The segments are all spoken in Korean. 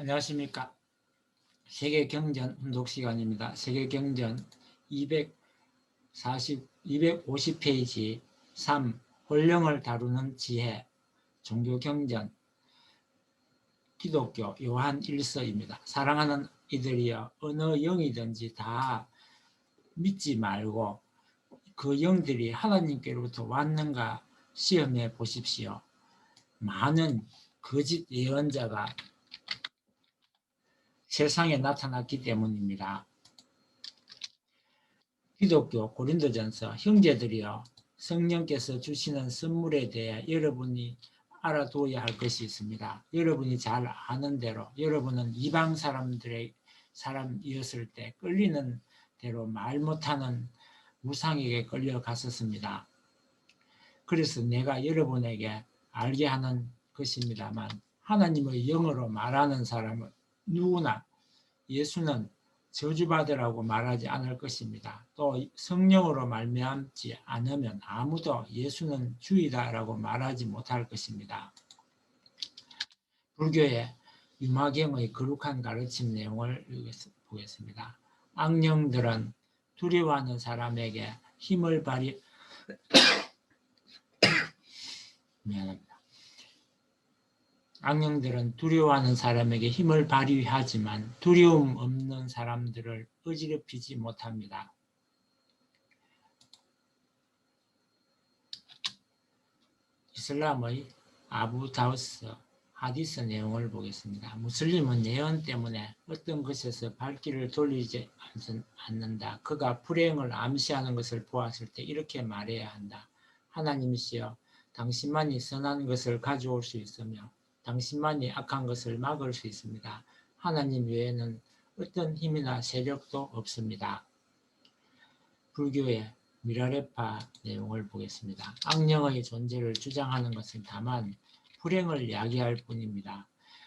안녕하십니까. 세계경전 운동 시간입니다. 세계경전 240, 250페이지 3. 혼령을 다루는 지혜 종교경전 기독교 요한 1서입니다. 사랑하는 이들이여 어느 영이든지 다 믿지 말고 그 영들이 하나님께로부터 왔는가 시험해 보십시오. 많은 거짓 예언자가 세상에 나타났기 때문입니다. 기독교 고린도전서 형제들이여 성령께서 주시는 선물에 대해 여러분이 알아두어야 할 것이 있습니다. 여러분이 잘 아는 대로 여러분은 이방 사람들의 사람이었을 때 끌리는 대로 말 못하는 우상에게 끌려갔었습니다. 그래서 내가 여러분에게 알게 하는 것입니다만 하나님의 영어로 말하는 사람은 누구나 예수는 저주받으라고 말하지 않을 것입니다. 또 성령으로 말미암지 않으면 아무도 예수는 주이다라고 말하지 못할 것입니다. 불교의 유마경의 거룩한 가르침 내용을 보겠습니다. 악령들은 두려워하는 사람에게 힘을 발휘 미안합니다. 악령들은 두려워하는 사람에게 힘을 발휘하지만 두려움 없는 사람들을 어지럽히지 못합니다. 이슬람의 아부 다우스 하디스 내용을 보겠습니다. 무슬림은 예언 때문에 어떤 것에서 발길을 돌리지 않는다. 그가 불행을 암시하는 것을 보았을 때 이렇게 말해야 한다. 하나님이시여 당신만이 선한 것을 가져올 수 있으며 당신만이 악한 것을 막을 수 있습니다. 하나님 외에는 어떤 힘이나 세력도 없습니다. 불교의 미라레파 내용을 보겠습니다. 악령의 존재를 주장하는 것은 다만 불행을 야기할 뿐입니다.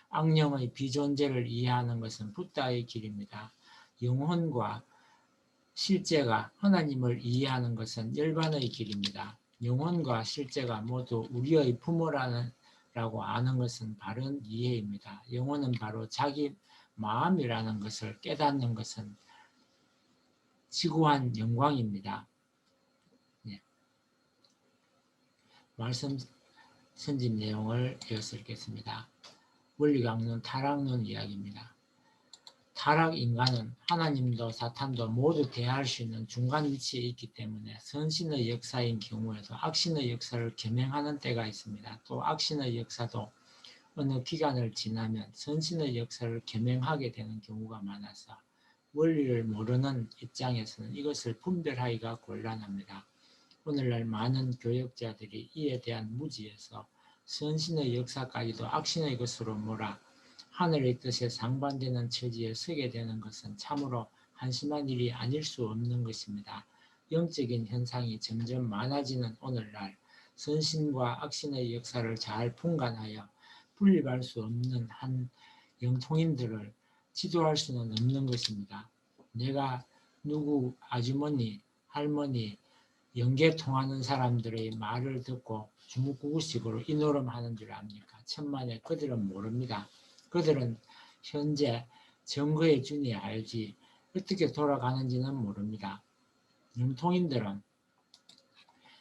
악령의 비존재를 이해하는 것은 붓다의 길입니다. 영혼과 실제가 하나님을 이해하는 것은 열반의 길입니다. 영혼과 실제가 모두 우리의 부모라는 라고 아는 것은 바른 이해입니다. 영혼은 바로 자기 마음이라는 것을 깨닫는 것은 지구한 영광입니다. 네. 말씀 선진 내용을 이어서 읽겠습니다. 원리 강론 타락론 이야기입니다. 타락 인간은 하나님도 사탄도 모두 대할 수 있는 중간 위치에 있기 때문에 선신의 역사인 경우에도 악신의 역사를 겸행하는 때가 있습니다. 또 악신의 역사도 어느 기간을 지나면 선신의 역사를 겸행하게 되는 경우가 많아서 원리를 모르는 입장에서는 이것을 분별하기가 곤란합니다. 오늘날 많은 교역자들이 이에 대한 무지에서 선신의 역사까지도 악신의 것으로 몰아 하늘의 뜻에 상반되는 처지에 서게 되는 것은 참으로 한심한 일이 아닐 수 없는 것입니다. 영적인 현상이 점점 많아지는 오늘날 선신과 악신의 역사를 잘 분간하여 분립할 수 없는 한 영통인들을 지도할 수는 없는 것입니다. 내가 누구 아주머니, 할머니, 연계 통하는 사람들의 말을 듣고 주묵구구식으로 이노름하는 줄 압니까? 천만에 그들은 모릅니다. 그들은 현재 정거의 준이 알지 어떻게 돌아가는지는 모릅니다. 영통인들은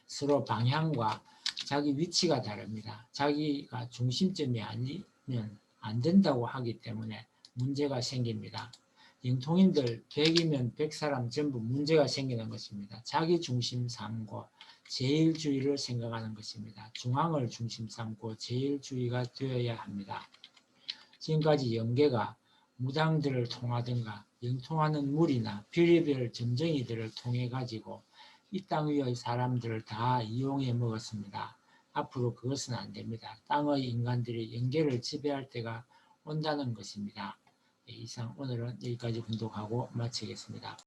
서로 방향과 자기 위치가 다릅니다. 자기가 중심점이 아니면 안 된다고 하기 때문에 문제가 생깁니다. 영통인들 100이면 100사람 전부 문제가 생기는 것입니다. 자기 중심 삼고 제일주의를 생각하는 것입니다. 중앙을 중심 삼고 제일주의가 되어야 합니다. 지금까지 연계가 무당들을 통하든가 영통하는 물이나 별의별 점정이들을 통해 가지고 이 땅 위의 사람들을 다 이용해 먹었습니다. 앞으로 그것은 안 됩니다. 땅의 인간들이 연계를 지배할 때가 온다는 것입니다. 네, 이상 오늘은 여기까지 분독하고 마치겠습니다.